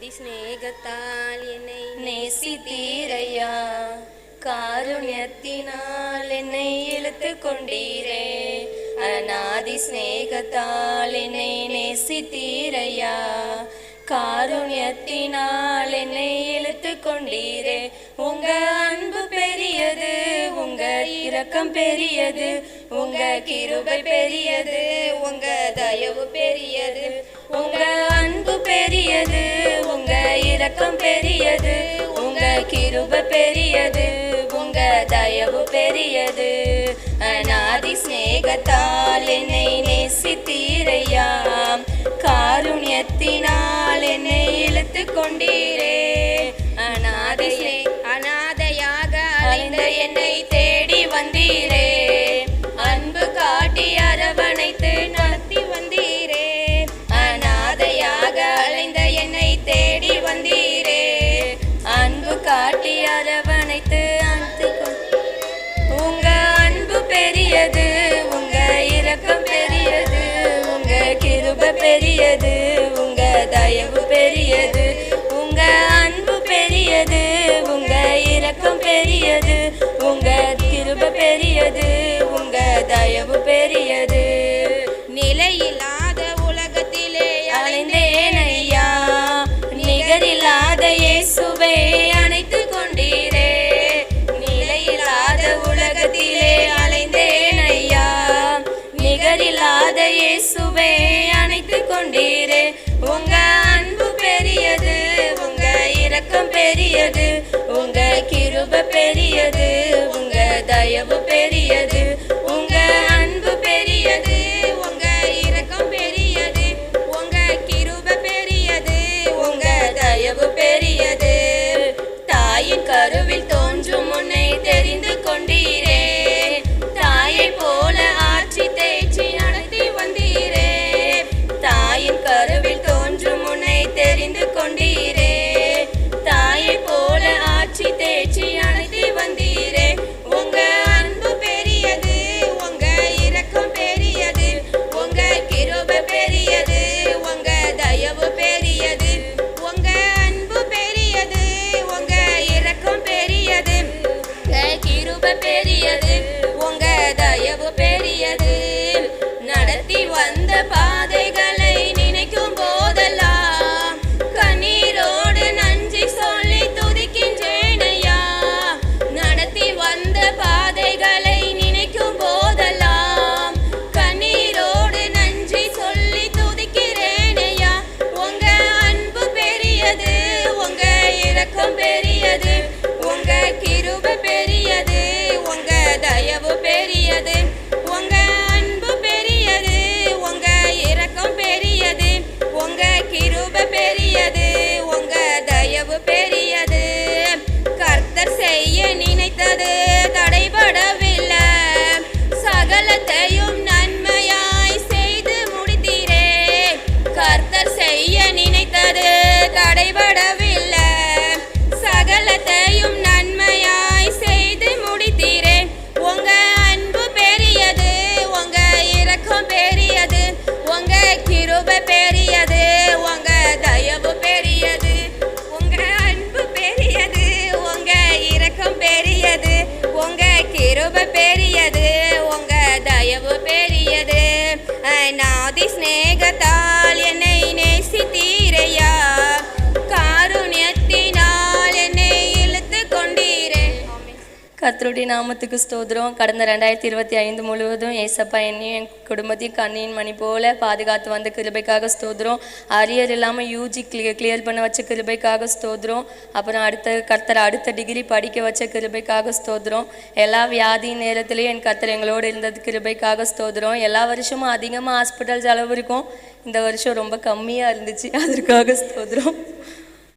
அநாதி சிநேகத்தால் என்னை நேசித்தீரையா காருண்யத்தினால் என்னை இழுத்து கொண்டீரே அநாதி சிநேகத்தால் என்னை நேசித்தீரையா காருண்யத்தினால் என்னை இழுத்து கொண்டீரே உங்க அன்பு பெரியது உங்க இரக்கம் பெரியது உங்க கிருபை பெரியது உங்க தயவு பெரியது. உங்க அன்பு பெரியது. உங்க இரக்கம் பெரியது. உங்க கிருப பெரியது. உங்க தயவு பெரியது. அநாதி சிநேகத்தால் என்னை நேசித்தீரையா? காருண்யத்தினால் என்னை இழுத்து கொண்டீரே அநாதி தேடி வந்தீரே. அன்பு காட்டி அரவணைத்து அணைத்து உங்க அன்பு பெரியது உங்க இரக்கம் பெரியது உங்க கிருபை பெரியது உங்க தயவு பெரியது. உங்க அன்பு பெரியது உங்க இரக்கம் பெரியது உங்க கிருப பெரியது உங்க தயவு பெரிய கொண்டீரே. உங்க அன்பு பெரியது உங்க இரக்கம் பெரியது உங்க கிருப பெரியது உங்க தயவு பெரியது. வந்த பாதைகளை Besitos. கத்தருடைய நாமத்துக்கு ஸ்தோத்திரம். கடந்த ரெண்டாயிரத்தி இருபத்தி ஐந்து முழுவதும் ஏசப்பா என்னையும் என் குடும்பத்தையும் கண்ணியின் மணி போல பாதுகாத்து வந்த கிருபைக்காக ஸ்தோத்திரம். அரியர் இல்லாமல் யூஜி கிளியர் கிளியர் பண்ண வச்ச கிருபைக்காக ஸ்தோத்திரம். அப்புறம் அடுத்த கர்த்தர் அடுத்த டிகிரி படிக்க வச்ச கிருபைக்காக ஸ்தோத்திரம். எல்லா வியாதி நேரத்திலையும் என் கர்த்தர் எங்களோடு இருந்தது கிருபைக்காக ஸ்தோத்திரம். எல்லா வருஷமும் அதிகமாக ஹாஸ்பிட்டல் செலவு இருக்கும். இந்த வருஷம் ரொம்ப கம்மியாக இருந்துச்சு. அதற்காக ஸ்தோத்திரம்.